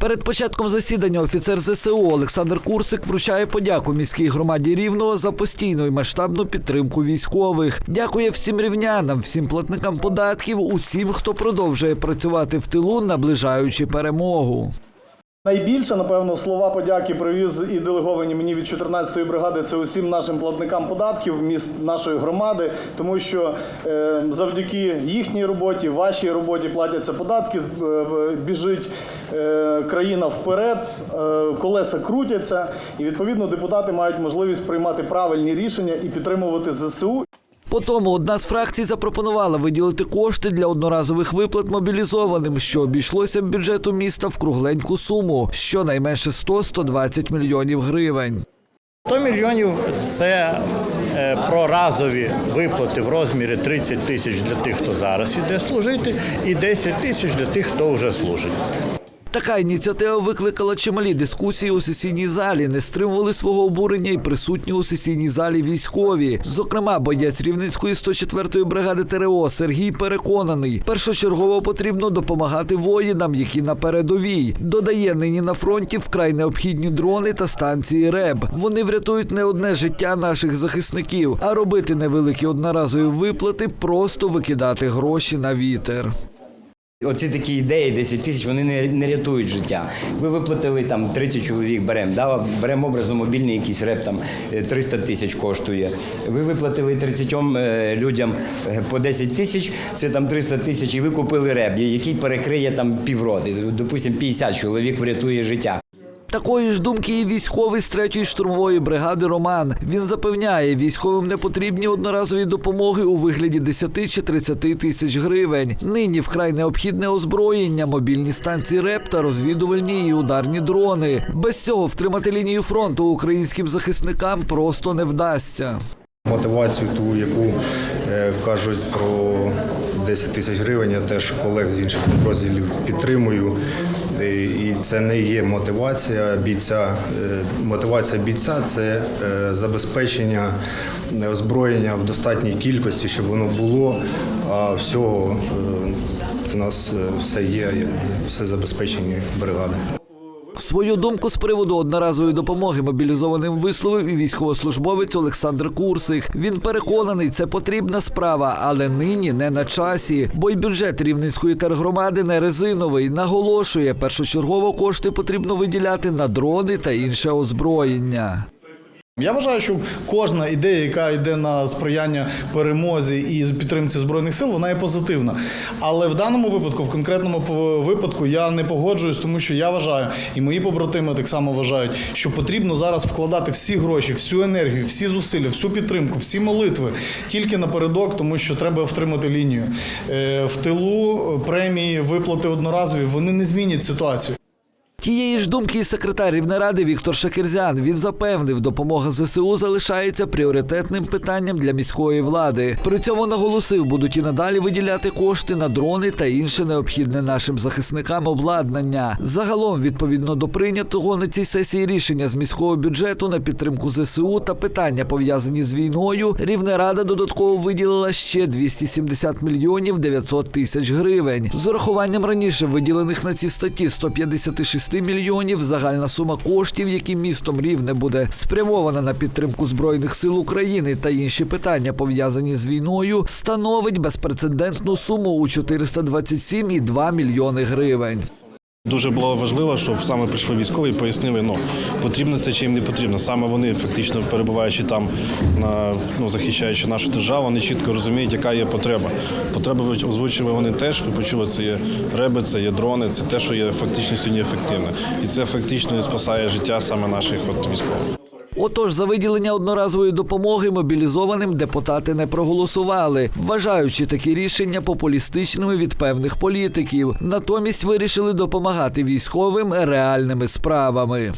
Перед початком засідання офіцер ЗСУ Олександр Курсик вручає подяку міській громаді Рівного за постійну і масштабну підтримку військових. Дякує всім рівнянам, всім платникам податків, усім, хто продовжує працювати в тилу, наближаючи перемогу. Найбільше, напевно, слова подяки привіз і делеговані мені від 14-ї бригади. Це усім нашим платникам податків міст нашої громади, тому що е, завдяки їхній роботі, вашій роботі платяться податки, е, біжить е, країна вперед, е, колеса крутяться, і відповідно депутати мають можливість приймати правильні рішення і підтримувати ЗСУ. По тому одна з фракцій запропонувала виділити кошти для одноразових виплат мобілізованим, що обійшлося бюджету міста в кругленьку суму, щонайменше 100-120 мільйонів гривень. 100 мільйонів це е, про разові виплати в розмірі 30 тисяч для тих, хто зараз іде служити, і 10 тисяч для тих, хто вже служить. Така ініціатива викликала чималі дискусії у сесійній залі. Не стримували свого обурення і присутні у сесійній залі військові. Зокрема, боєць Рівненської 104-ї бригади ТРО Сергій переконаний, першочергово потрібно допомагати воїнам, які на передовій. Додає нині на фронті вкрай необхідні дрони та станції РЕБ. Вони врятують не одне життя наших захисників, а робити невеликі одноразові виплати, просто викидати гроші на вітер. Оці такі ідеї, 10 тисяч, вони не, не рятують життя. Ви виплатили там 30 чоловік, беремо, да? беремо образно мобільний якийсь реп, там е, 300 тисяч коштує. Ви виплатили 30 е, людям е, по 10 тисяч, це там 300 тисяч, і ви купили реп, який перекриє там півроти. Допустимо, 50 чоловік врятує життя. Такої ж думки і військовий з 3-ї штурмової бригади Роман. Він запевняє, військовим не потрібні одноразові допомоги у вигляді 10 чи 30 тисяч гривень. Нині вкрай необхідне озброєння, мобільні станції РЕП та розвідувальні і ударні дрони. Без цього втримати лінію фронту українським захисникам просто не вдасться. Мотивацію ту, яку е, кажуть про 10 тисяч гривень, я теж колег з інших підрозділів підтримую. Е, І це не є мотивація бійця. Е, Мотивація бійця це е, забезпечення озброєння в достатній кількості, щоб воно було. А всього в нас е, все є, все забезпечені бригади. Свою думку з приводу одноразової допомоги мобілізованим висловив і військовослужбовець Олександр Курсик. Він переконаний, це потрібна справа, але нині не на часі. Бо й бюджет рівненської тергромади не резиновий. Наголошує, першочергово кошти потрібно виділяти на дрони та інше озброєння. Я вважаю, що кожна ідея, яка йде на сприяння перемозі і підтримці збройних сил, вона є позитивна. Але в даному випадку, в конкретному випадку, я не погоджуюсь, тому що я вважаю, і мої побратими так само вважають, що потрібно зараз вкладати всі гроші, всю енергію, всі зусилля, всю підтримку, всі молитви тільки напередок, тому що треба втримати лінію. Е, В тилу е, премії, виплати одноразові, вони не змінять ситуацію. Тієї ж думки і секретар Рівнеради Віктор Шакерзян. Він запевнив, допомога ЗСУ залишається пріоритетним питанням для міської влади. При цьому наголосив, будуть і надалі виділяти кошти на дрони та інше необхідне нашим захисникам обладнання. Загалом, відповідно до прийнятого на цій сесії рішення з міського бюджету на підтримку ЗСУ та питання пов'язані з війною, Рівнерада додатково виділила ще 270 мільйонів 900 тисяч гривень. З урахуванням раніше виділених на ці статті 156 мільйонів загальна сума коштів, які містом Рівне буде спрямована на підтримку збройних сил України та інші питання пов'язані з війною, становить безпрецедентну суму у 427,2 мільйони гривень. Дуже було важливо, щоб саме прийшли військові і пояснили, ну потрібно це чи їм не потрібно. Саме вони фактично перебуваючи там, на ну захищаючи нашу державу, вони чітко розуміють, яка є потреба. Потреби озвучили вони теж. Ви почули, це є реби, це є дрони, це те, що є фактично сьогодні ефективне, і це фактично спасає життя саме наших от військових. Отож, за виділення одноразової допомоги мобілізованим депутати не проголосували, вважаючи такі рішення популістичними від певних політиків. Натомість вирішили допомагати військовим реальними справами.